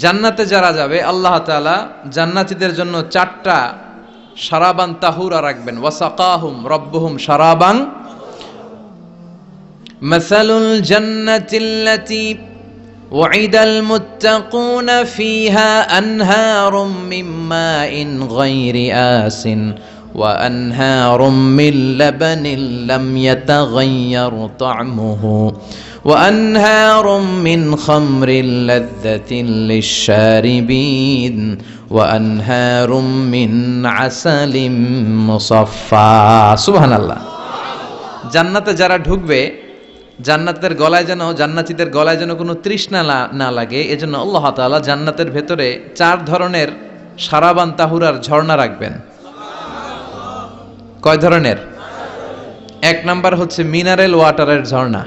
জান্নাতে যারা যাবে আল্লাহ তাআলা জান্নাতীদের জন্য চারটা সারাবান তাহুরা রাখবেন ওয়াসাকাহুম রব্বুহুম সারাবাং مثل الجنة التي وعد المتقون فيها أنهار من ماء غير آس وأنهار من لبن لم يتغير طعمه وأنهار من خمر لذة للشاربين وأنهار من عسل مصفى سبحان الله জান্নাতে যারা ঢুকবে জান্নাতের গলায় যেন জান্নাতীদের গলায় যেন কোনো তৃষ্ণা না- না লাগে এজন্য আল্লাহ তাআলা জান্নাতের ভেতরে চার ধরনের সারাবান তাহুরার ঝর্ণা রাখবেন কয় ধরনের? এক নাম্বার হচ্ছে মিনারেল ওয়াটারের ঝর্ণা।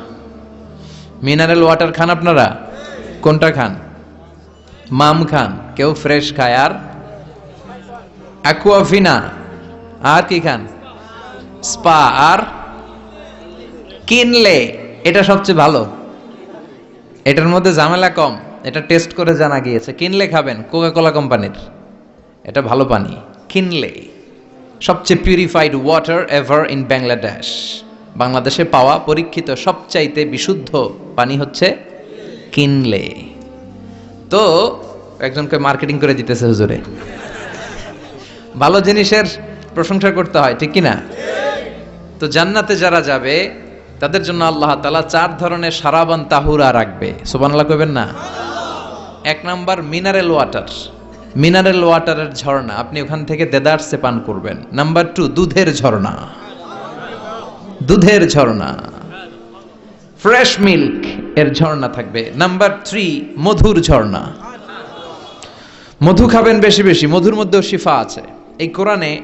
মিনারেল ওয়াটার খান আপনারা? কোনটা খান? মাম খান, কেউ ফ্রেশ খায়। আর? অ্যাকুয়াফিনা। আর কি খান? স্পা। আর? কিনলে, এটা সবচেয়ে ভালো। এটার মধ্যে ঝামেলা কম। এটা টেস্ট করে জানা গিয়েছে। কিনলে খাবেন কোকা কোলা কোম্পানির। এটা ভালো পানি। কিনলে। সবচেয়ে purified water ever in Bangladesh বাংলাদেশে পাওয়া পরীক্ষিত সবচাইতে বিশুদ্ধ পানি হচ্ছে কিনলে। তো, একজনকে মার্কেটিং করে দিতেছে হুজুরে। ভালো জিনিসের প্রশংসা করতে হয়, ঠিক কি না তো জান্নাতে যারা যাবে, তাদের জন্য আল্লাহ তালা চার ধরনের সারাবান তাহুরা রাখবে। সুবহানাল্লাহ কইবেন না? এক নাম্বার মিনারেল ওয়াটার মিনারেল ওয়াটারের ঝর্ণা, আপনি ওখান থেকে দেদারসে পান করবেন। নাম্বার টু, দুধের ঝর্ণা। দুধের ঝর্ণা। ফ্রেশ মিল্ক এর ঝর্ণা থাকবে। নাম্বার থ্রি, মধুর ঝর্ণা। মধু খাবেন বেশি বেশি, মধুর মধ্যেও শিফা আছে। এই কোরআনে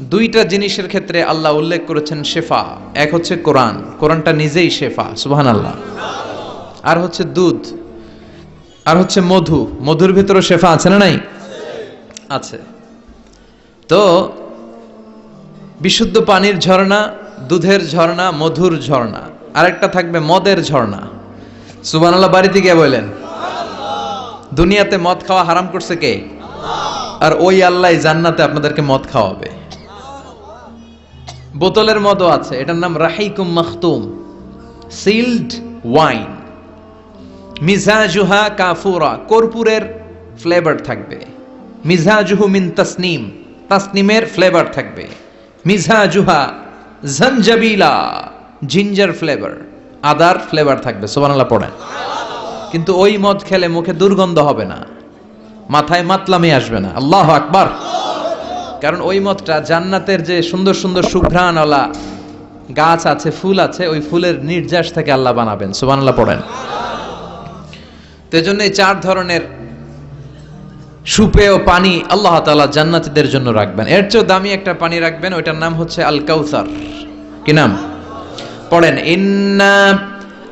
দুইটা জিনিসের ক্ষেত্রে আল্লাহ উল্লেখ করেছেন শেফা। এক হচ্ছে কোরআন, কোরআনটা নিজেই শেফা সুবহান আল্লাহ আর হচ্ছে দুধ। আর হচ্ছে মধু। মধুর ভিতরে শেফা আছে না নাই? আছে। তো, বিশুদ্ধ পানির ঝর্ণা, দুধের ঝর্ণা, মধুর ঝর্ণা। আরেকটা থাকবে মদের ঝর্ণা। সুবহান আল্লাহ বাড়িতে গিয়ে বললেন দুনিয়াতে মদ খাওয়া হারাম করছে কে? আর ওই আল্লাহ জান্নাতে আপনাদেরকে মদ খাওয়াবে। বোতলের মদও আছে। এটার নাম রাহিকুম মাখতুম। Sealed wine. মিজাজুহা কাফুরা, কর্পূরের ফ্লেভার থাকবে। মিজাজুহু মিন তাসনিম, তাসনিমের ফ্লেভার থাকবে। মিজাজুহা জঞ্জাবিলা জিঞ্জার ফ্লেভার আদার ফ্লেভার থাকবে। সুবহানাল্লাহ, পড়েন। কিন্তু ওই মদ খেলে মুখে দুর্গন্ধ হবে না, মাথায় মাতলামি আসবে না। আল্লাহ আকবার। কারণ ওই মদটা জান্নাতের যে সুন্দর সুন্দর সুঘ্রাণওয়ালা গাছ আছে, ফুল আছে, ওই ফুলের নির্যাস থেকে আল্লাহ বানাবেন। সুবহানাল্লাহ, পড়েন। তো এজন্য এই চার ধরনের সুপেয় পানি আল্লাহ তাআলা জান্নাতীদের জন্য রাখবেন এর চেয়েও দামি একটা পানি রাখবেন ওইটার নাম হচ্ছে আল কাউসার কি নাম পড়েন ইন্না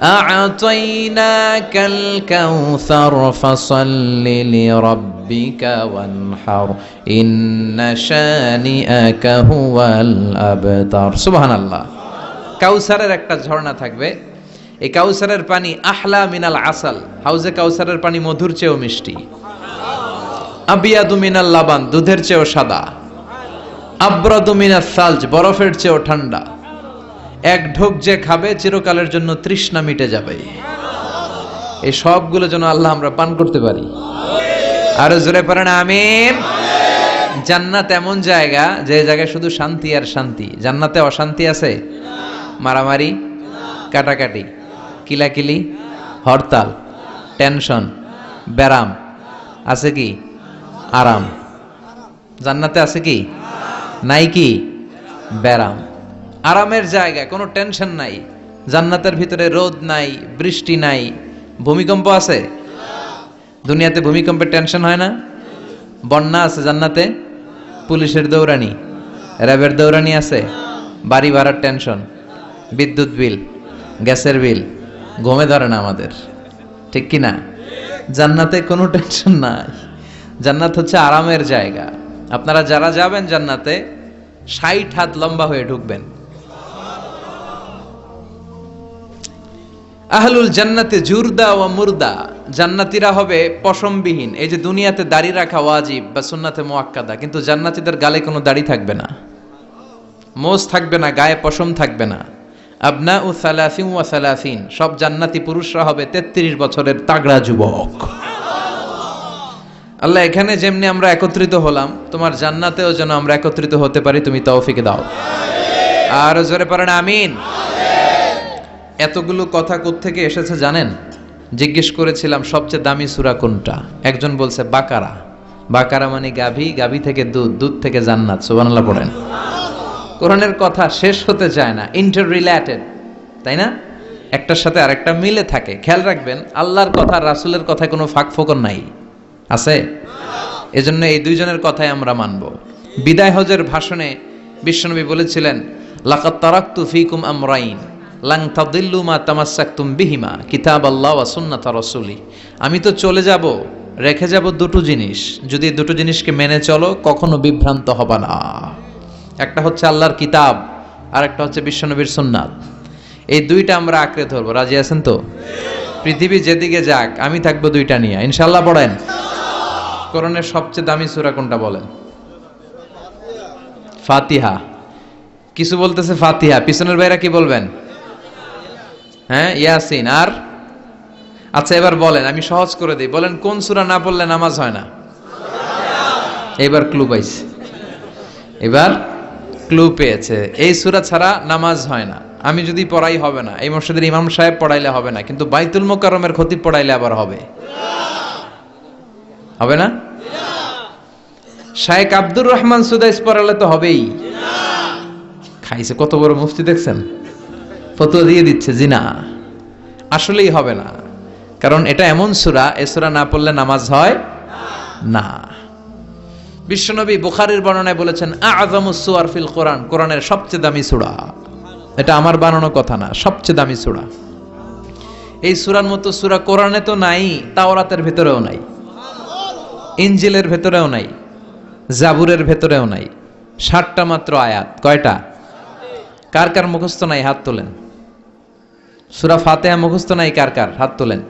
أعطيناك الكوثر فصل لربك وانحر إن شانئك هو الأبتر سبحان الله কাউসারের একটা ঝর্ণা থাকবে এই কাউসারের পানি আহলা মিনাল আসাল। হাউজে কাউসারের পানি মধুর চেয়েও মিষ্টি। আবিয়াদু মিনাল লাবান, দুধের চেয়েও সাদা। আব্রাদু মিনাল সালজ, বরফের চেয়েও ঠান্ডা। এক ঢোক যে খাবে, চিরকালের জন্য তৃষ্ণা মিটে যাবে। এই সবগুলো যেন আল্লাহ আমরা পান করতে পারি। আরও জোরে পারেন আমিন। জান্নাত এমন জায়গা যে জায়গায় শুধু শান্তি আর শান্তি। জান্নাতে অশান্তি আছে? মারামারি? কাটাকাটি? কিলাকিলি, হরতাল, টেনশন, ব্যারাম, আছে কি? আরাম। জান্নাতে আছে কি? নাই কি? ব্যারাম। আরামের জায়গা, কোনো টেনশন নাই। জান্নাতের ভিতরে রোদ নাই, বৃষ্টি নাই। ভূমিকম্প আছে? দুনিয়াতে ভূমিকম্পের টেনশন হয় না? বন্যা আছে জান্নাতে? পুলিশের দৌড়ানি। র্যাবের দৌড়ানি আছে? বাড়ি ভাড়ার টেনশন। বিদ্যুৎ বিল, গ্যাসের বিল। ঘুমে ধরে না আমাদের। ঠিক কি না জান্নাতে কোনো টেনশন নাই। জান্নাত হচ্ছে আরামের জায়গা। আপনারা যারা যাবেন জান্নাতে, ষাট হাত লম্বা হয়ে ঢুকবেন। আহলুল জান্নাতে জুরদা ও মুরদা। জান্নাতিরা হবে পশমবিহীন। এই যে দুনিয়াতে দাড়ি রাখা ওয়াজিব বা সুন্নাতে মোয়াক্কাদা কিন্তু জান্নাতীদের গালে কোনো দাড়ি থাকবে না। মোজ থাকবে না, গায়ে পশম থাকবে না। আবনা উ সালাসিন ওয়া সালাসিন, সব জান্নাতি পুরুষরা হবে তেত্রিশ বছরের তাগড়া যুবক। আল্লাহ, এখানে যেমনি আমরা একত্রিত হলাম, তোমার জান্নাতেও যেন আমরা একত্রিত হতে পারি, তুমি তৌফিক দাও। আর জোরে পারেন আমিন। এতগুলো কথা থেকে এসেছে জানেন? জিজ্ঞেস করেছিলাম, সবচেয়ে দামি সুরা কোনটা? একজন বলছে, বাকারা। বাকারা মানে গাভী গাভী থেকে দুধ দুধ থেকে জান্নাত। সুবহানাল্লাহ, পড়েন। কোরআনের কথা শেষ হতে চায় না ইন্টার রিলেটেড তাই না? একটার সাথে আরেকটা মিলে থাকে। খেয়াল রাখবেন, আল্লাহর কথা, রাসুলের কথায় কোনো ফাঁক ফোকর নাই। আছে? এজন্য এই দুইজনের কথাই আমরা মানব। বিদায় হজের ভাষণে বিশ্বনবী বলেছিলেন ফিকুম আমরাইন, লাং তাদিল্লু মা তামাসাক্তুম বিহিমা কিতাব আল্লাহ ওয়া সুন্নাত রাসূলি। আমি তো চলে যাব, রেখে যাব দুটো জিনিস। যদি দুটো জিনিসকে মেনে চলো, কখনো বিভ্রান্ত হবে না। একটা হচ্ছে আল্লাহর কিতাব আর একটা হচ্ছে বিশ্বনবীর সুন্নাত। এই দুইটা আমরা আঁকড়ে ধরবো। রাজি আছেন তো? পৃথিবী যেদিকে যাক, আমি থাকব দুইটা নিয়ে। ইনশাল্লাহ পড়েন। করণের সবচেয়ে দামি সূরা কোনটা বলেন? ফাতিহা। কিছু বলতেছে ফাতিহা। পিছনের ভাইরা কি বলবেন? হ্যাঁ ইয়াসিন। আর? আচ্ছা এবার বলেন, আমি সহজ করে দিই। বলেন, কোন সূরা না পড়লে নামাজ হয় না? এবার ক্লু পাইছে। এবার ক্লু পেয়েছে। এই সূরা ছাড়া নামাজ হয় না। আমি যদি পড়াই হবে না। এই মসজিদের ইমাম সাহেব পড়াইলে হবে না। কিন্তু বাইতুল মোকারমের ক্ষতি পড়াইলে আবার হবে। হবে না? শায়েক আব্দুর রহমান সুদাইস পড়ালে তো হবেই। খাইছে, কত বড় মুফতি দেখছেন? ফতুয়া দিয়ে দিচ্ছে জি না আসলেই হবে না। কারণ এটা এমন সুরা, এ সুরা না পড়লে নামাজ হয় না। বিশ্বনবী বুখারীর বর্ণনায় বলেছেন আযমুস সুয়ার ফিল কোরআন। কোরআনের সবচেয়ে দামি সূরা। এটা আমার বানানো কথা না, সবচেয়ে দামি সূরা। এই সূরার মতো সুরা কোরআনে তো নাই, তাওরাতের ভেতরেও নাই। ইঞ্জিলের ভেতরেও নাই, জাবুরের ভেতরেও নাই। ষাটটা মাত্র আয়াত, কয়টা? কার কার মুখস্থ নাই, হাত তোলেন। সুরা ফাতেহা মুখস্থ নাই, কার কার? হাত তোলেন।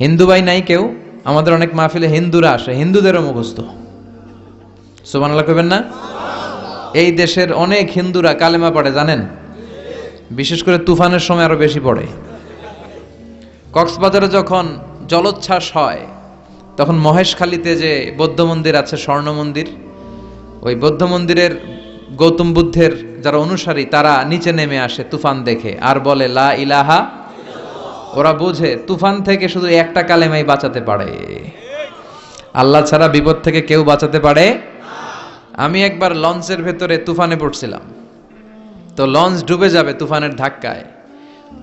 হিন্দু ভাই নাই কেউ? আমাদের অনেক মাহফিলে হিন্দুরা আসে, হিন্দুদেরও মুখস্থ। সুবহানাল্লাহ কইবেন না? এই দেশের অনেক হিন্দুরা কালেমা পড়ে, জানেন? বিশেষ করে তুফানের সময় আরও বেশি পড়ে। কক্সবাজারে যখন জলোচ্ছ্বাস হয়, তখন মহেশখালীতে যে বৌদ্ধ মন্দির আছে, স্বর্ণ মন্দির, ওই বৌদ্ধ মন্দিরের গৌতম বুদ্ধের যারা অনুসারী, তারা নিচে নেমে আসে তুফান দেখে। আর বলে, লা ইলাহা ওরা বোঝে, তুফান থেকে শুধু একটা কালেমাই বাঁচাতে পারে। আল্লাহ ছাড়া বিপদ থেকে কেউ বাঁচাতে পারে আমি একবার লঞ্চের ভেতরে তুফানে পড়ছিলাম। তো লঞ্চ ডুবে যাবে তুফানের ধাক্কায়।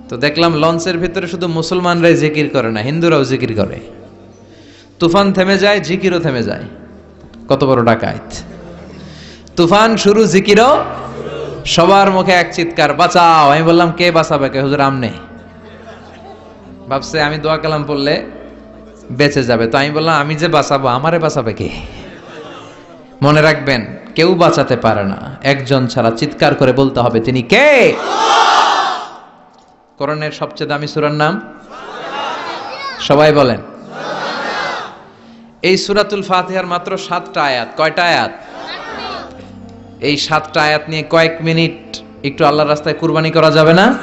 তো দেখলাম লঞ্চের ভেতরে শুধু মুসলমানরাই জিকির করে না, হিন্দুরাও জিকির করে। তুফান থেমে যায়, জিকিরও থেমে যায়। কত বড় ডাকাইত তুফান শুরু, জিকিরও সবার মুখে এক চিৎকার, বাঁচাও। আমি বললাম, কে বাঁচাবে? কে? হুজুর আমনে? ভাবছে, আমি দোয়া কালাম পড়লে বেঁচে যাবে। তো আমি বললাম, আমি যে বাঁচাবো, আমারে বাঁচাবে কে? মনে রাখবেন, কেউ বাঁচাতে পারে না। একজন ছাড়া চিৎকার করে বলতে হবে, তিনি কে? করণের সবচেয়ে দামি সুরার নাম? সবাই বলেন। এই সুরাতুল ফাতিহার মাত্র সাতটা আয়াত। কয়টা আয়াত? এই সাতটা আয়াত নিয়ে কয়েক মিনিট একটু আল্লাহর রাস্তায় কুরবানি করা যাবে না?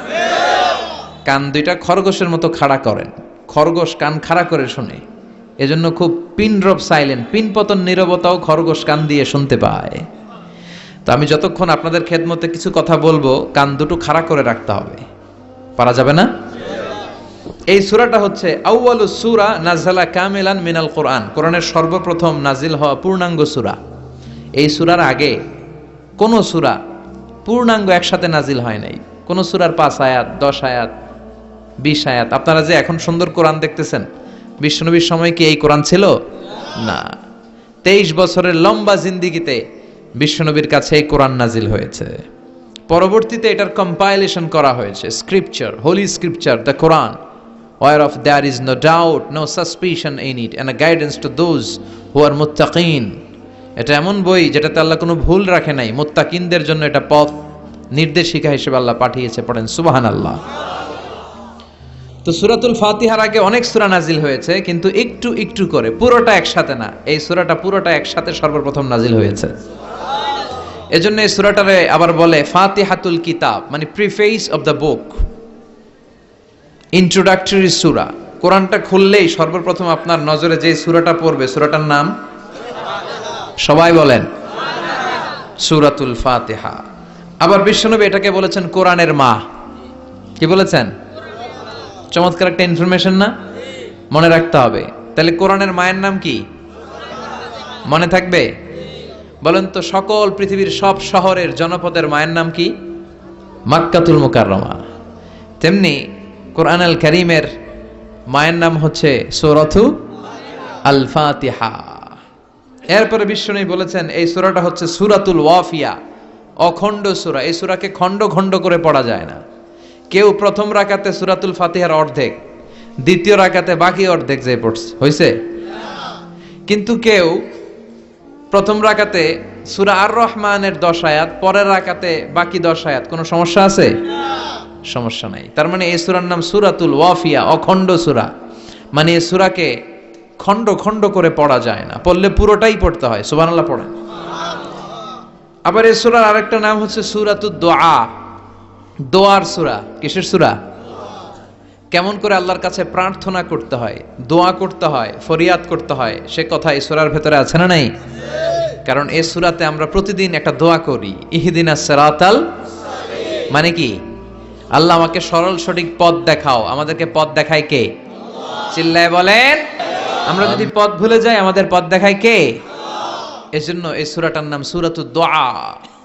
কান দুইটা খরগোশের মতো খাড়া করেন। খরগোশ কান খাড়া করে শুনে। এজন্য খুব পিন ড্রপ সাইলেন্ট পিন পতন নীরবতাও খরগোশ কান দিয়ে শুনতে পায়। তো আমি যতক্ষণ আপনাদের খেদমতে কিছু কথা বলব, কান দুটো খাড়া করে রাখতে হবে। পারা যাবে না? এই সুরাটা হচ্ছে আউয়ালু সুরা নাজালা কামেলান মিনাল কোরআন। কোরআনের সর্বপ্রথম নাজিল হওয়া পূর্ণাঙ্গ সুরা। এই সুরার আগে কোন সুরা পূর্ণাঙ্গ একসাথে নাজিল হয় নাই। কোন সুরার পাঁচ আয়াত, দশ আয়াত, বিশ আয়াত। আপনারা যে এখন সুন্দর কোরআন দেখতেছেন বিশ্বনবীর সময় কি এই কোরআন ছিল? না। তেইশ বছরের লম্বা জিন্দিগিতে বিশ্বনবীর কাছে এই কোরআন নাজিল হয়েছে। পরবর্তীতে এটার কম্পাইলেশন করা হয়েছে। Scripture holy scripture the Quran whereof of is is no doubt no in it, it a guidance to those who are muttaqin. এটা এমন বই যেটাতে আল্লাহ কোনো ভুল রাখে নাই। মুত্তাকিনদের জন্য এটা পথ নির্দেশিকা হিসেবে আল্লাহ পাঠিয়েছে পড়েন সুবাহান আল্লাহ তো সুরাতুল ফাতিহার আগে অনেক সুরা নাজিল হয়েছে, কিন্তু একটু একটু করে, পুরোটা একসাথে না। এই সুরাটা পুরোটা একসাথে সর্বপ্রথম নাজিল হয়েছে। এজন্য এই সূরাটারে আবার বলে ফাতিহাতুল কিতাব মানে preface of the book introductory সুরা। কোরআনটা খুললেই সর্বপ্রথম আপনার নজরে যে সূরাটা পড়বে, সুরাটার নাম? সবাই বলেন, সুরাতুল ফাতিহা। আবার বিশ্বনবী এটাকে বলেছেন কোরআনের মা। কি বলেছেন? চমৎকার একটা ইনফরমেশন না? মনে রাখতে হবে। তাহলে কোরআনের মায়ের নাম কি? মনে থাকবে? বলেন তো, সকল পৃথিবীর সব শহরের জনপদের মায়ের নাম কি? মাক্কাতুল মুকাররমা। তেমনি কোরআন আল করিমের মায়ের নাম হচ্ছে সৌরথু আল ফাতিহা এরপরে বিশ্বনবী বলেছেন, এই সূরাটা হচ্ছে সূরাতুল ওয়াফিয়া, অখণ্ড সূরা। এই সুরাকে খণ্ড খণ্ড করে পড়া যায় না। কেউ প্রথম রাকাতে সুরাতুল ফাতিহার অর্ধেক, দ্বিতীয় রাকাতে বাকি অর্ধেক যে পড়ছে হয়েছে কিন্তু কেউ প্রথম রাকাতে সুরা আর রহমানের দশ আয়াত, পরের রাকাতে বাকি দশ আয়াত, কোনো সমস্যা আছে? সমস্যা নাই। তার মানে এই সূরার নাম সুরাতুল ওয়াফিয়া, অখণ্ড সূরা। মানে এই সুরাকে খণ্ড খণ্ড করে পড়া যায় না, পড়লে পুরোটাই পড়তে হয়, সুবহানাল্লাহ পড়েন। আবার এই সূরার আরেকটা নাম হচ্ছে সূরাতুদ দোয়া দোয়ার সূরা, কিসের সূরা? কেমন করে আল্লাহর কাছে প্রার্থনা করতে হয়, দোয়া করতে হয়, ফরিয়াদ করতে হয়, সে কথা এই সূরার ভেতরে আছে না নাই? কারণ এই সুরাতে আমরা প্রতিদিন একটা দোয়া করি, ইহদিনাস সিরাতাল মানে কি? আল্লাহ আমাকে সরল সঠিক পথ দেখাও। আমাদেরকে পথ দেখায় কে? চিল্লায় বলেন, আমরা যদি পথ ভুলে যাই, আমাদের পথ দেখায় কে? এজন্য এই সূরাটার নাম সূরাতুদ দোয়া।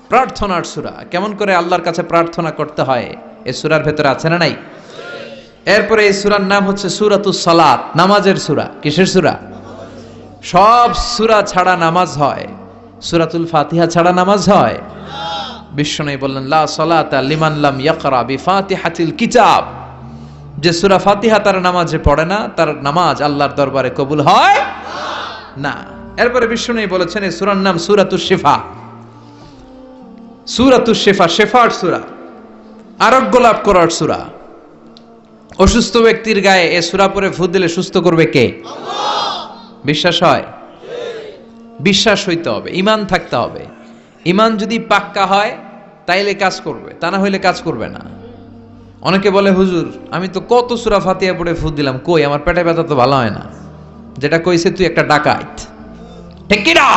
প্রার্থনার সুরা। কেমন করে আল্লাহর কাছে প্রার্থনা করতে হয়? এই সুরার ভেতরে আছে না নাই? এরপরে এই সুরার নাম হচ্ছে সূরাতুস সালাত, নামাজের সূরা। কিসের সূরা? সব সুরা ছাড়া নামাজ হয়। সুরাতুল ফাতিহা ছাড়া নামাজ হয়। বিশ্বনবী বললেন, লা সালাতা লিমান লাম ইয়াকরা বিফাতিহাতিল কিতাব। যে সুরা ফাতিহা তার নামাজে পড়ে না, তার নামাজ আল্লাহর দরবারে কবুল হয় না। এরপরে বিশ্বনবী বলেছেন, এই সুরার নাম সূরাতুশ শিফা। সূরাতুশ শিফা শেফার সূরা আরোগ্য লাভ করার সূরা। অসুস্থ ব্যক্তির গায়ে এ সূরা পরে ফু দিলে সুস্থ করবে কে? বিশ্বাস হয়? বিশ্বাস হইতে হবে ইমান থাকতে হবে। ইমান যদি পাক্কা হয় তাইলে কাজ করবে তা না হইলে কাজ করবে না। অনেকে বলে হুজুর আমি তো কত সুরা ফাতিয়া পড়ে ফুদ দিলাম কই? আমার পেটে ব্যথা তো ভালো হয় না। যেটা কইছে তুই একটা ডাকাইত ঠিক কি না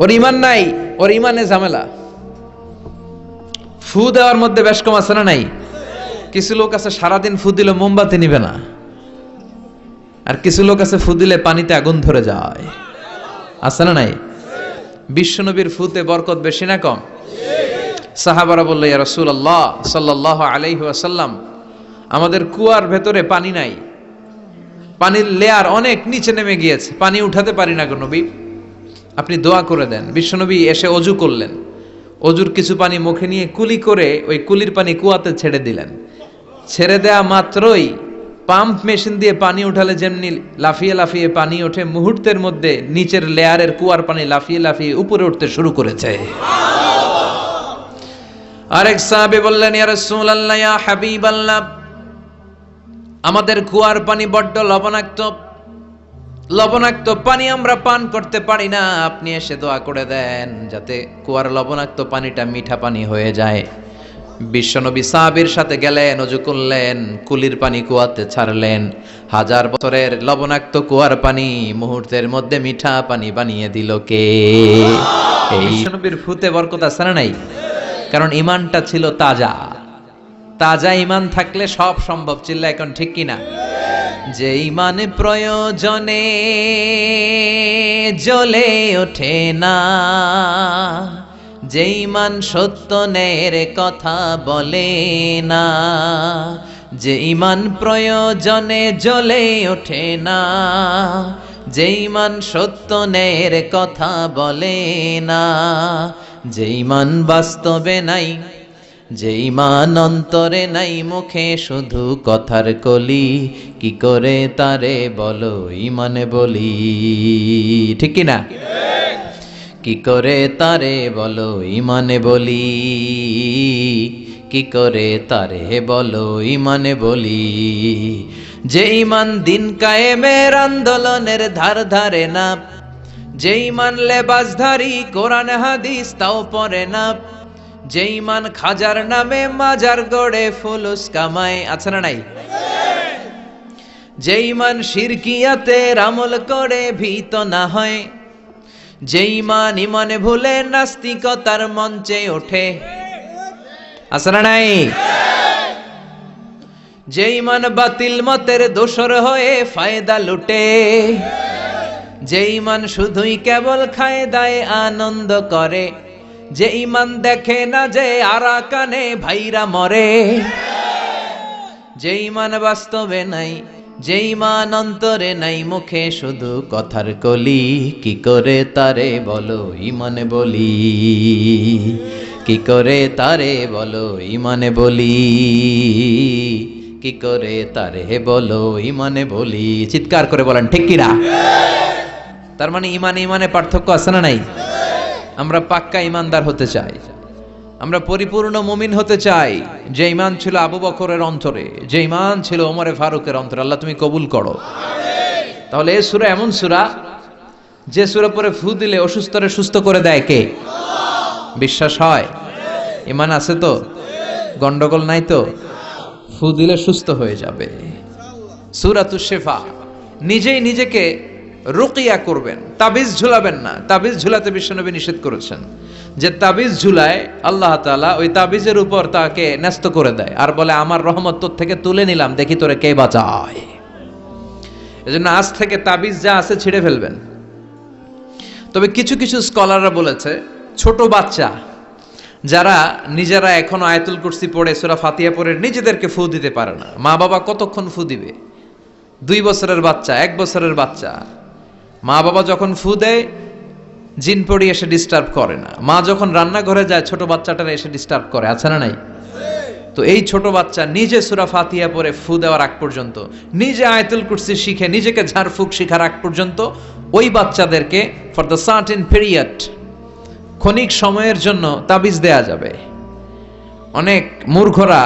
ওর ইমান নাই ওর ইমানে ঝামেলা। ফু দেওয়ার মধ্যে বেশ কম আছে না নাই? কিছু লোক আছে, সারাদিন ফু দিলে মোমবাতি নিবে না। আর কিছু লোক আছে, ফু দিলে পানিতে আগুন ধরে যায়। আছে না নাই? বিশ্বনবীর ফুতে বরকত বেশি না কম? সাহাবারা বলল, ইয়া রসুল আল্লাহ সাল্লাহ আলাইহি আসাল্লাম আমাদের কুয়ার ভেতরে পানি নাই। পানির লেয়ার অনেক নিচে নেমে গিয়েছে। পানি উঠাতে পারি না গো নবী। আপনি দোয়া করে দেন। বিশ্বনবী এসে অজু করলেন। অজুর কিছু পানি মুখে নিয়ে কুলি করে ওই কুলির পানি কুয়াতে ছেড়ে দিলেন। ছেড়ে দেয়া মাত্রই পাম্প মেশিন দিয়ে পানি উঠালে যেমনি লাফিয়ে লাফিয়ে পানি ওঠে, মুহূর্তের মধ্যে নিচের লেয়ারের কুয়ার পানি লাফিয়ে লাফিয়ে উপরে উঠতে শুরু করেছে। আরেক সাহাবী বললেন আমাদের কুয়ার পানি বড্ড লবণাক্ত লবণাক্ত পানি আমরা পান করতে পারি না। আপনি এসে দোয়া করে দেন যাতে কুয়ার লবণাক্ত পানিটা মিঠা পানি হয়ে যায়। বিশ্বনবী সাহাবীর সাথে গেলেন, অজু করলেন, কুলির পানি কুয়াতে ছাড়লেন। হাজার বছরের লবণাক্ত কুয়ার পানি মুহূর্তের মধ্যে মিঠা পানি বানিয়ে দিল কে? এই বিশ্বনবীর ফুতে বরকত আছে না নাই? কারণ ইমানটা ছিল তাজা। তাজা ইমান থাকলে সব সম্ভব চিল্লা এখন ঠিক কিনা? যে ইমান প্রয়োজনে জ্বলে ওঠে না যে ইমান সত্য ন্যায়ের কথা বলে না যে ইমান প্রয়োজনে জ্বলে ওঠে না যে ইমান সত্য ন্যায়ের কথা বলে না যে ইমান বাস্তবে নাই যে ইমান অন্তরে নাই মুখে, শুধু কথার কলি। কি করে তারে বলো ইমানে বলি? ঠিক কি না কি করে তারে বলো ইমানে বলি? কি করে তারে বলো ইমানে বলি? যে ইমান দিন কায়েমের আন্দোলনের ধার ধারে না। যে ইমান লেবাসধারী কোরআন হাদিস তাও পরে না। যে ইমান খাজার নামে মাজার গড়ে ফুলুস কামায় আছে না নাই? যে ইমান শিরকিয়াতে আমল করে ভীত না হয় যে ইমান ইমানে ভুলে নাস্তিকতার মঞ্চে ওঠে, আছে না নাই? যে ইমান বাতিল মতের দোসর হয়ে ফায়দা লুটে যে ইমান শুধুই কেবল খায় দায় আনন্দ করে যে ইমান দেখে না যে আরাকানে ভাইরা মরে। যে ইমান বাস্তবে নাই, যে ইমান অন্তরে নাই, মুখে শুধু কথার কলি। কি করে তারে বলো ইমানে বলি? কি করে তারে বলো ইমানে বলি? কি করে তারে বলো ইমানে বলি? চিৎকার করে বলেন, ঠিক কিনা? তার মানে ইমানে ইমানে পার্থক্য আছে না নাই? আমরা পাক্কা ইমানদার হতে চাই। আমরা পরিপূর্ণ মুমিন হতে চাই। যে ইমান ছিল আবু বকরের অন্তরে, যে ইমান ছিল ওমরে ফারুকের অন্তরে, আল্লাহ তুমি কবুল করো। তাহলে এ সুরা এমন সুরা, যে সুরা পরে ফু দিলে অসুস্থরে সুস্থ করে দেয় কে? বিশ্বাস হয়? ইমান আছে তো? গন্ডগোল নাই তো? ফু দিলে সুস্থ হয়ে যাবে। সুরাতু শেফা, নিজেই নিজেকে রুকিয়া করবেন, তাবিজ ঝুলাবেন না। তাবিজ ঝুলাতে বিশ্বনবী নিষেধ করেছেন যে তাবিজ ঝুলায় আল্লাহ তাআলা ওই তাবিজের উপর তাকে ন্যস্ত করে দেয় আর বলে, আমার রহমত তোর থেকে তুলে নিলাম, দেখি তোরে কে বাঁচায়। এজন্য আজ থেকে তাবিজ যা আছে ছিঁড়ে ফেলবেন। তবে কিছু কিছু স্কলাররা বলেছে, ছোট বাচ্চা, যারা নিজেরা এখনও আয়তুল কুর্সি পড়ে, সুরা ফাতিয়া পড়ে, নিজেদেরকে ফু দিতে পারে না। মা বাবা কতক্ষণ ফু দিবে? দুই বছরের বাচ্চা, এক বছরের বাচ্চা। মা বাবা যখন ফু দেয়, জিন পড়ি এসে ডিস্টার্ব করে না। মা যখন রান্নাঘরে যায়, ছোট বাচ্চাটারা এসে ডিস্টার্ব করে। আছে না নাই? তো এই ছোট বাচ্চা নিজে সুরা ফাতিয়া পরে ফু দেওয়ার আগ পর্যন্ত, নিজে আয়তুল কুর্সি শিখে, নিজেকে ঝাড়ফুঁক শিখার আগ পর্যন্ত, ওই বাচ্চাদেরকে ফর দ্য সার্টেন পিরিয়ড ক্ষণিক সময়ের জন্য তাবিজ দেয়া যাবে। অনেক মূর্খরা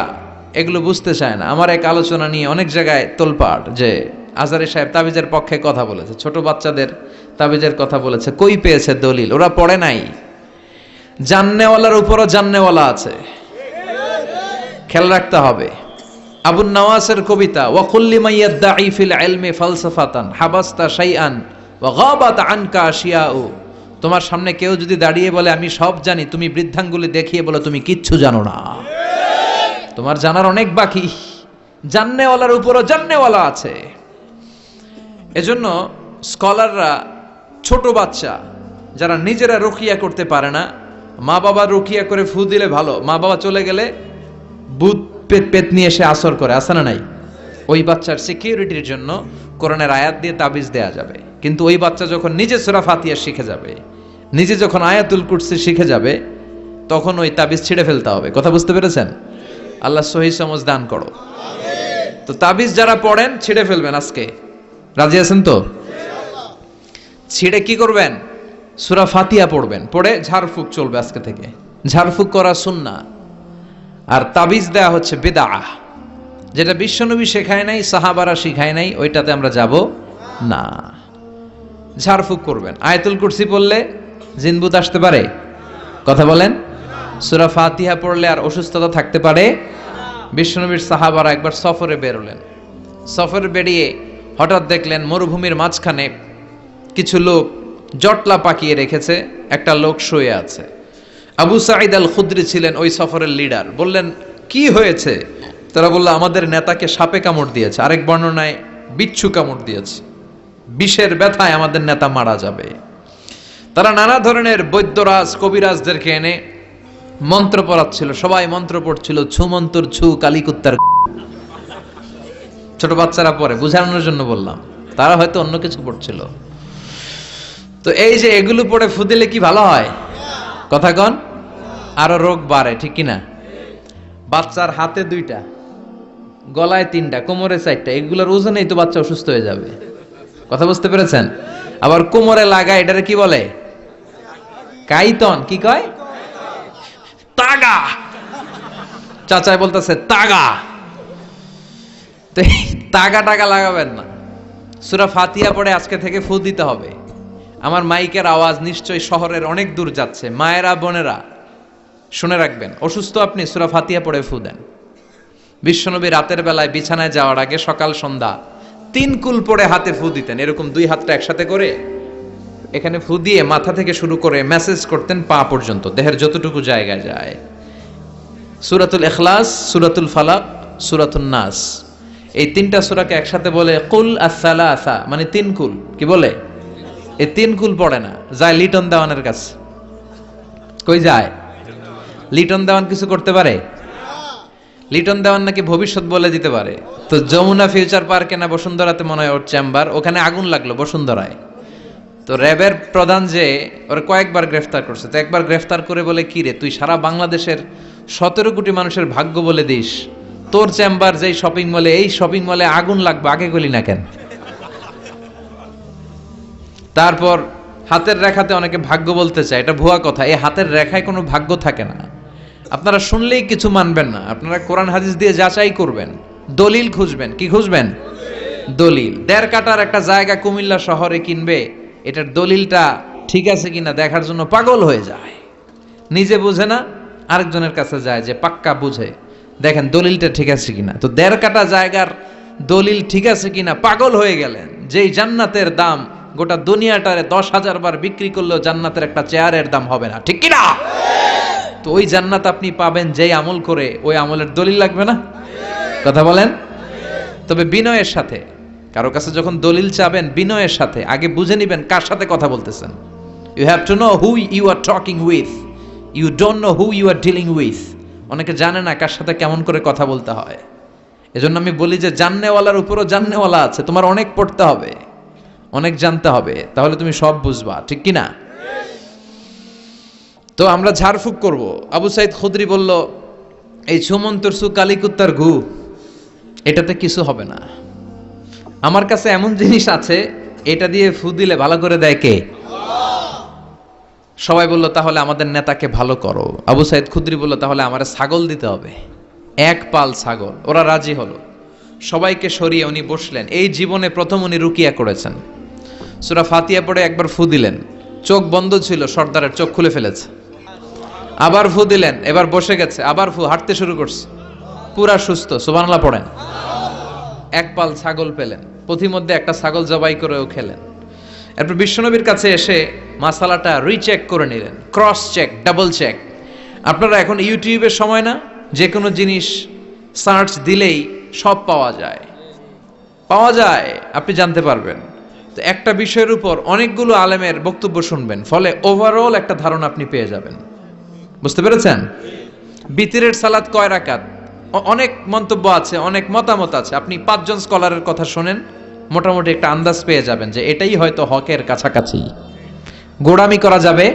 এগুলো বুঝতে চায় না। আমার এক আলোচনা নিয়ে অনেক জায়গায় তোলপাড় যে আজারে সাহেব তাবিজের পক্ষে কথা বলেছে, ছোট বাচ্চাদের তাবিজের কথা বলেছে। কই পেয়েছে দলিল? ওরা পড়ে নাই। জান্নেওয়ালার উপরও জান্নেওয়ালা আছে। খেয়াল রাখতে হবে। আবুন নওয়াসের কবিতা, ওয়াকুল্লি মাইয়াদ্দাঈ ফিল ইলমি ফালসাফাতান হাবাস্তা শাইআন ওয়া গাবাত আনকা আশিয়াউ। তোমার সামনে কেউ যদি দাঁড়িয়ে বলে, আমি সব জানি, তুমি বৃদ্ধাঙ্গুলি দেখিয়ে বলে, তুমি কিচ্ছু জানো না। তোমার জানার অনেক বাকি। জাননেওয়ালার উপরও জাননেওয়ালা আছে। এজন্য স্কলাররা ছোট বাচ্চা যারা নিজেরা রুকিয়া করতে পারে না, মা বাবা রুকিয়া করে ফু দিলে ভালো, মা বাবা চলে গেলে বুধ পেত পেত নিয়ে এসে আসর করে আসে না নাই? ওই বাচ্চার সিকিউরিটির জন্য কোরআনের আয়াত দিয়ে তাবিজ দেয়া যাবে। কিন্তু ওই বাচ্চা যখন নিজে সুরা ফাতিয়া শিখে যাবে, নিজে যখন আয়াতুল কুরসি শিখে যাবে, তখন ওই তাবিজ ছিঁড়ে ফেলতে হবে। কথা বুঝতে পেরেছেন? আল্লাহ সহি সমজ দান করো। তো তাবিজ যারা পড়েন, ছিঁড়ে ফেলবেন আজকে। রাজি আছেন তো? ছিঁড়ে কি করবেন? সুরা ফাতিয়া পড়বেন। পড়ে ঝাড়ফুঁক চলবে আজকে থেকে। ঝাড়ফুঁক করা সুন্না আর তাবিজ দেয়া হচ্ছে বেদা যেটা বিশ্বনবী শেখায় নাই, সাহাবারা শিখায় নাই, ওইটাতে আমরা যাব না। ঝাড়ফুঁক করবেন। আয়তুল কুরসি পড়লে জিনবুত আসতে পারে? কথা বলেন। সুরা ফাতিহা পড়লে আর অসুস্থতা থাকতে পারে? বিশ্বনবীর সাহাবারা একবার সফরে বেরোলেন। সফরে বেরিয়ে হঠাৎ দেখলেন মরুভূমির মাঝখানে কিছু লোক জটলা পাকিয়ে রেখেছে, একটা লোক শুয়ে আছে। আবু সাঈদ আল খুদ্রি ছিলেন ওই সফরের লিডার। বললেন, কি হয়েছে? তারা বলল, আমাদের নেতাকে সাপে কামড় দিয়েছে, আরেক বর্ণনায় বিচ্ছু কামড় দিয়েছে। বিষের ব্যথায় আমাদের নেতা মারা যাবে। তারা নানা ধরনের বৈদ্যরাজ, কবিরাজদেরকে এনে মন্ত্র পড়াচ্ছিল। সবাই মন্ত্র পড়ছিল, ছু মন্ত্র, ছু কালিকুত্তার ছোট বাচ্চারা পড়ে, বুঝানোর জন্য বললাম। তারা হয়তো অন্য কিছু পড়ছিল। তো এই যে এগুলো পড়ে ফুদিলে কি ভালো হয়? কথা কন। আরও রোগ বাড়ে, ঠিক কিনা? বাচ্চার হাতে দুইটা, গলায় তিনটা, কোমরে চারটা, এগুলোর ওজনেই তো বাচ্চা অসুস্থ হয়ে যাবে। কথা বুঝতে পেরেছেন? আবার কোমরে লাগা, এটারে কি বলে? কাইতন, কি কয়? তাগা। চাচাই বলতেছে, তাগা। তো তাগা টাগা লাগাবেন না। সুরা ফাতিয়া পড়ে আজকে থেকে ফু দিতে হবে। আমার মাইকের আওয়াজ নিশ্চয়ই শহরের অনেক দূর যাচ্ছে। মায়েরা, বোনেরা, শুনে রাখবেন, অসুস্থ আপনি সুরা ফাতিয়া পড়ে ফু দেন। বিশ্বনবী রাতের বেলায় বিছানায় যাওয়ার আগে সকাল, সন্ধ্যা তিন কুল পড়ে হাতে ফু দিতেন। এরকম দুই হাতটা একসাথে করে এখানে ফু দিয়ে মাথা থেকে শুরু করে মেসেজ করতেন পা পর্যন্ত, দেহের যতটুকু জায়গায় যায়। সুরাতুল এখলাস সুরাতুল ফালাক সুরাতুল নাস। এই তিনটা সুরাকে একসাথে বলে কুল আসালা আসা মানে তিন কুল। কি বলে? এই তিন কুল পড়ে না। যায় লিটন দেওয়ানের কাছে। কই যায়? লিটন দেওয়ান কিছু করতে পারে? লিটন দেওয়ান নাকি ভবিষ্যৎ বলে দিতে পারে। তো যমুনা ফিউচার পার্কে না বসুন্ধরাতে মনে হয় ওর চেম্বার, ওখানে আগুন লাগল বসুন্ধরায়। তো র্যাবের প্রধান যে, ওরা কয়েকবার গ্রেফতার করছে। তো একবার গ্রেফতার করে বলে, কি রে, তুই সারা বাংলাদেশের সতেরো কোটি মানুষের ভাগ্য বলে দিস। তোর চেম্বার যেই শপিং মলে এই শপিং মলে আগুন লাগবে, আগে গলি না কেন? তারপর হাতের রেখাতে অনেকে ভাগ্য বলতে চায়, এটা ভুয়া কথা, এই হাতের রেখায় কোনো ভাগ্য থাকে না। আপনারা শুনলেই কিছু মানবেন না, আপনারা কোরআন হাদিস দিয়ে যাচাই করবেন, দলিল খুঁজবেন, কি খুঁজবেন? দলিল। দেড় কাটার একটা জায়গা কুমিল্লা শহরে কিনবে, এটার দলিলটা ঠিক আছে কিনা দেখার জন্য পাগল হয়ে যায়। নিজে বুঝে না, আরেকজনের কাছে যায় যে পাক্কা বুঝে। দেখেন দলিলটা ঠিক আছে কিনা? তো দেড় কাটা জায়গার দলিল ঠিক আছে কিনা? পাগল হয়ে গেলেন। যেই জান্নাতের দাম গোটা দুনিয়াটারে দশ হাজার বার বিক্রি করলেও জান্নাতের একটা চেয়ারের দাম হবে না। ঠিক কিনা? তো ওই জান্নাত আপনি পাবেন যেই আমল করে, ওই আমলের দলিল লাগবে না? কথা বলেন? তবে বিনয়ের সাথে, কারও কাছে যখন দলিল চাবেন বিনয়ের সাথে, আগে বুঝে নেবেন কার সাথে কথা বলতেছেন। You have to know who you are talking with you don't know who you are dealing with অনেকে জানে না কার সাথে কেমন করে কথা বলতে হয়। এজন্য আমি বলি যে জাননেওয়ালার উপরও জাননেওয়ালা আছে, তোমার অনেক পড়তে হবে, অনেক জানতে হবে, তাহলে তুমি সব বুঝবা, ঠিক কি না তো আমরা ঝাড়ফুঁক করব। আবু সাইদ খুদরি বলল, এই সুমন্তর সু কালিকুত্তার ঘু, এটাতে কিছু হবে না। আমার কাছে এমন জিনিস আছে, এটা দিয়ে ফু দিলে ভালো করে দেয় কে? সবাই বলল, তাহলে আমাদের নেতাকে ভালো করো। আবু সাইদ খুদ্রি বলল, তাহলে আমার ছাগল দিতে হবে। এক পাল ছাগল, ওরা রাজি হলো। সবাইকে সরিয়ে উনি বসলেন। এই জীবনে প্রথম উনি রুকিয়া করেছেন। সুরা ফাতিয়া পড়ে একবার ফু দিলেন। চোখ বন্ধ ছিল, সর্দারের চোখ খুলে ফেলেছে। আবার ফু দিলেন, এবার বসে গেছে, আবার ফু, হাঁটতে শুরু করছে। পুরা সুস্থ সুবানলা পড়েন। এক পাল ছাগল পেলেন। পথিমধ্যে একটা ছাগল জবাই করেও খেলেন। এরপর বিশ্বনবীর কাছে এসে মাসালাটা রিচেক করে নিলেন। ক্রস চেক ডাবল চেক আপনারা এখন ইউটিউবের সময় না যে কোনো জিনিস সার্চ দিলেই সব পাওয়া যায়। পাওয়া যায়, আপনি জানতে পারবেন। তো একটা বিষয়ের উপর অনেকগুলো আলেমের বক্তব্য শুনবেন, ফলে ওভারঅল একটা ধারণা আপনি পেয়ে যাবেন। বুঝতে পেরেছেন? বিতিরের সালাদ কয় রাকাত? অনেক মন্তব্য আছে, অনেক মতামত আছে। আপনি পাঁচজন স্কলারের কথা শোনেন মোটামুটি একটা আন্দাজ পেয়ে যাবেন যে এটাই হয়তো হকের কাছাকাছি। গোড়ামি করা যাবে,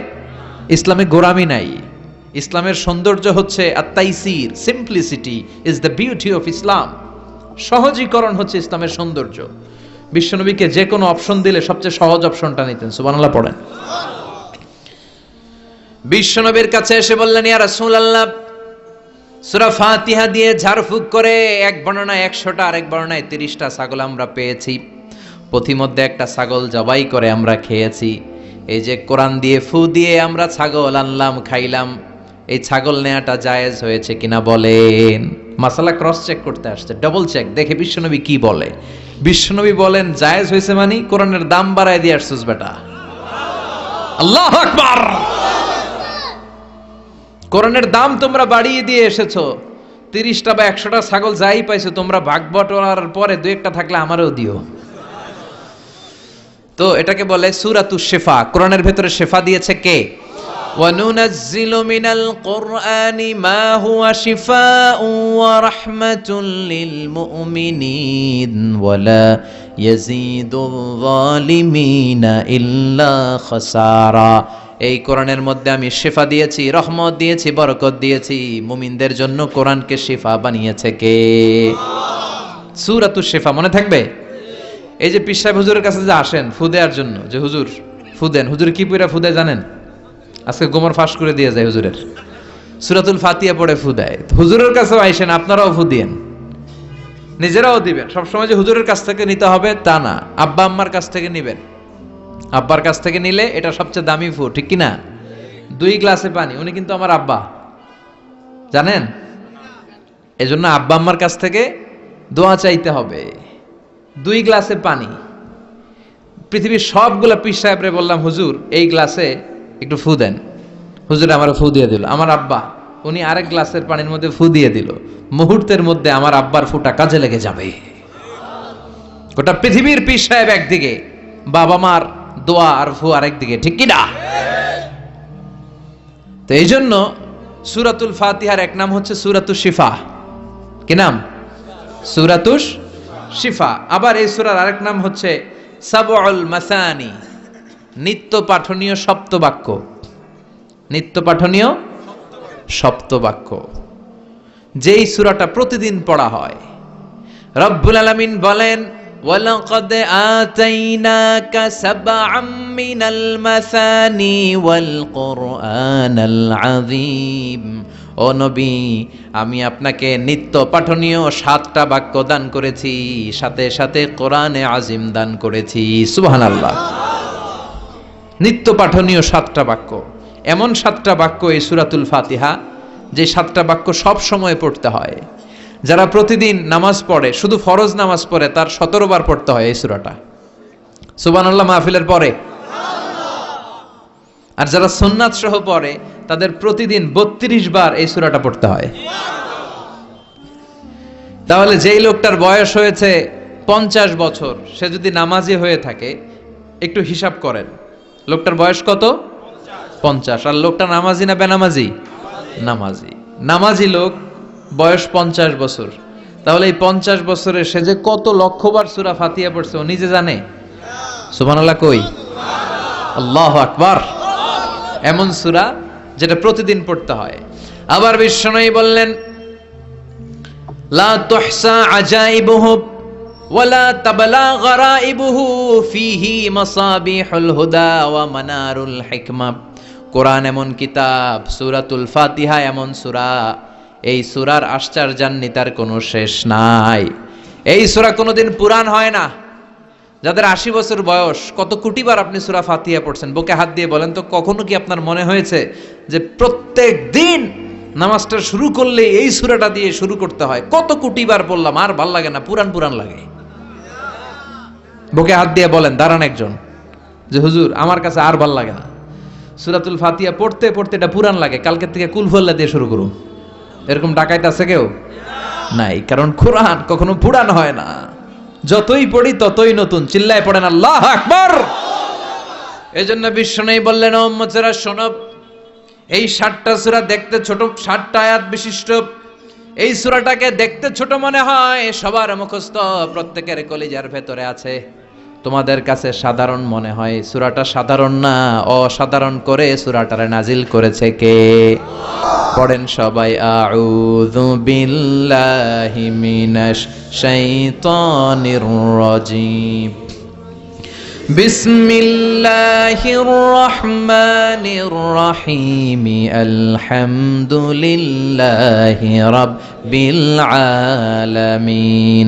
ইসলামে গোড়ামি নাই। ইসলামের সৌন্দর্য হচ্ছে আত্মাইসির simplicity is the beauty of Islam সহজীকরণ হচ্ছে ইসলামের সৌন্দর্য। বিশ্বনবীকে যে কোনো অপশন দিলে সবচেয়ে সহজ অপশনটা নিতেন, সুবহানাল্লাহ পড়েন। বিশ্বনবীর কাছে এসে বললেন, ইয়া রাসূলুল্লাহ সূরা ফাতিহা দিয়ে ঝাড়ফুঁক করে, এক বর্ণনায় একশোটা, আরেক বর্ণনায় তিরিশটা ছাগল আমরা পেয়েছি। পথিমধ্যে একটা ছাগল জবাই করে আমরা খেয়েছি। এই যে কোরআন দিয়ে ফু দিয়ে আমরা ছাগল আনলাম, খাইলাম। এই ছাগল নেওয়াটা জায়েজ হয়েছে কিনা বলেন। মাসালা ক্রস চেক করতে আসছে ডবল চেক দেখে বিশ্বনবী কি বলে? বিশ্বনবী বলেন, জায়েজ হয়েছে মানে কোরআনের দাম বাড়ায় দিয়ে আসছিস বেটা। আল্লাহ আকবার! কোরআনের দাম তোমরা বাড়িয়ে দিয়ে এসেছো তিরিশটা বা একশোটা ছাগল যাই পাইছো তোমরা ভাগ বটরার পরে দু একটা থাকলে আমারও দিও তো এটাকে বলে সুরাতু শেফা কোরআনের ভেতরে শেফা দিয়েছে কে وننزل من القرآن ما هو شفاء ورحمة للمؤمنين ولا يزيد الظالمين إلا خسارا এই কোরআনের মধ্যে আমি শেফা দিয়েছি, রহমত দিয়েছি, বরকত দিয়েছি। মুমিনদের জন্য কোরআনকে শেফা বানিয়েছে কে? সুরাতু শেফা, মনে থাকবে? এই যে পিস সাহেব হুজুরের কাছে যে আসেন, ফু দেওয়ার জন্য, যে হুজুর, ফু দেন। হুজুর কি পুরা ফু দেয় জানেন? আজকে গোমর ফাঁস করে দিয়ে যায় হুজুরের। সুরাতুল ফাতিয়া পড়ে ফু দেয়। হুজুরের কাছেও আইসেন, আপনারাও ফু দিয়েন। নিজেরাও দিবেন। সবসময় যে হুজুরের কাছ থেকে নিতে হবে, তা না। আব্বা আম্মার কাছ থেকে নিবেন। আব্বার কাছ থেকে নিলে এটা সবচেয়ে দামি ফু ঠিক কি না দুই গ্লাসে পানি, উনি কিন্তু আমার আব্বা। জানেন? এজন্য আব্বা আম্মার কাছ থেকে দোয়া চাইতে হবে। দুই গ্লাসে পানি। পৃথিবীর সবগুলা পীর সাহেবরে বললাম, হুজুর, এই গ্লাসে একটু ফু দেন। হুজুর আমার ফু দিয়ে দিল। আমার আব্বা, উনি আরেক গ্লাসের পানির মধ্যে ফু দিয়ে দিল। মুহূর্তের মধ্যে আমার আব্বার ফুটা কাজে লেগে যাবে। গোটা পৃথিবীর পীর সাহেব একদিকে, বাবা মার দোয়া আর ফু আরেক দিকে, ঠিক কি না? তো এই জন্য সুরাতুল ফাতিহার এক নাম হচ্ছে সুরাতুল শিফা। কি নাম? সুরাতুস শিফা। আবার এই সুরার আরেক নাম হচ্ছে সাবউল মাসানি, নিত্য পাঠনীয় সপ্তবাক্য। নিত্য পাঠনীয় সপ্তবাক্য। যেই সুরাটা প্রতিদিন পড়া হয়। রব্বুল আলামিন বলেন ولقد آتيناك سبعا من المثاني والقرآن العظيم ও নবী আমি আপনাকে নিত্য পাঠনীয় সাতটা বাক্য দান করেছি সাথে সাথে কোরআনে আজিম দান করেছি সুবহানাল্লাহ নিত্য পাঠনীয় সাতটা বাক্য এমন সাতটা বাক্য এই সুরাতুল ফাতিহা যে সাতটা বাক্য সব সময় পড়তে হয় যারা প্রতিদিন নামাজ পড়ে, শুধু ফরজ নামাজ পড়ে, তার সতেরো বার পড়তে হয় এই সুরাটা। সুবানাল্লাহ মাহফিলের পরে। আর যারা সুন্নাত সহ পড়ে, তাদের প্রতিদিন বত্রিশ বার এই সুরাটা পড়তে হয়। তাহলে যেই লোকটার বয়স হয়েছে পঞ্চাশ বছর, সে যদি নামাজি হয়ে থাকে, একটু হিসাব করেন। লোকটার বয়স কত? পঞ্চাশ। আর লোকটা নামাজি না বেনামাজি? নামাজি। নামাজি লোক বয়স পঞ্চাশ বছর। তাহলে এই পঞ্চাশ বছরে সে যে কত লক্ষবার সুরা ফাতিয়া পড়ছে, ও নিজে জানে? সুবহানাল্লাহ কই? আল্লাহ আকবার। এমন সুরা যেটা প্রতিদিন পড়তে হয়। আবার বিশ্বনয়ী বললেন, লা তুহসা আজাইবুহু ওয়ালা তাবলা গরাইবুহু ফিহি মাসাবিহুল হুদা ওয়া মানারুল হিকমা। কোরআন এমন কিতাব, সূরাতুল ফাতিহা এমন সূরা। এই সূরার আশ্চর্যান্বিতার কোনো শেষ নাই। এই সূরা কোনোদিন পুরাণ হয় না। যাদের আশি বছর বয়স, কত কোটিবার আপনি সুরা ফাতিয়া পড়ছেন? বুকে হাত দিয়ে বলেন তো, কখনো কি আপনার মনে হয়েছে যে প্রত্যেক দিন নামাজটা শুরু করলে এই সুরাটা দিয়ে শুরু করতে হয়? কত কোটিবার বললাম আর ভালো লাগে না পুরান পুরান লাগে। বুকে হাত দিয়ে বলেন, দাঁড়ান একজন, যে হুজুর, আমার কাছে আর ভালো লাগে না। সুরাতুল ফাতিয়া পড়তে পড়তে এটা পুরান লাগে, কালকের থেকে কুলফল্লা দিয়ে শুরু করুন। এরকম ডাকাইত আছে কেউ? নাই, কারণ কোরআন কখনো পুরান হয় না। যতই পড়ি ততই নতুন, চিল্লায় পড়েন আল্লাহ আকবর। এই জন্য বিশ্ব নেই বললেন ওম্মচেরা শোনব এই ষাটটা সুরা দেখতে ছোট ষাটটা আয়াত বিশিষ্ট। এই সুরাটাকে দেখতে ছোট মনে হয়, সবার মুখস্থ প্রত্যেকের কলিজার ভেতরে আছে। তোমাদের কাছে সাধারণ মনে হয় সুরাটা সাধারণ না অসাধারণ করে সুরাটারে নাজিল করেছে কে পড়েন সবাই আউযু বিল্লাহি মিনাশ শাইতানির রাজিম بسم الله الرحمن الرحيم الحمد لله رب العالمين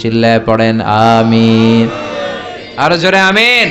চিল্লায় পড়েন আমিন। আরও জোরে আমিন।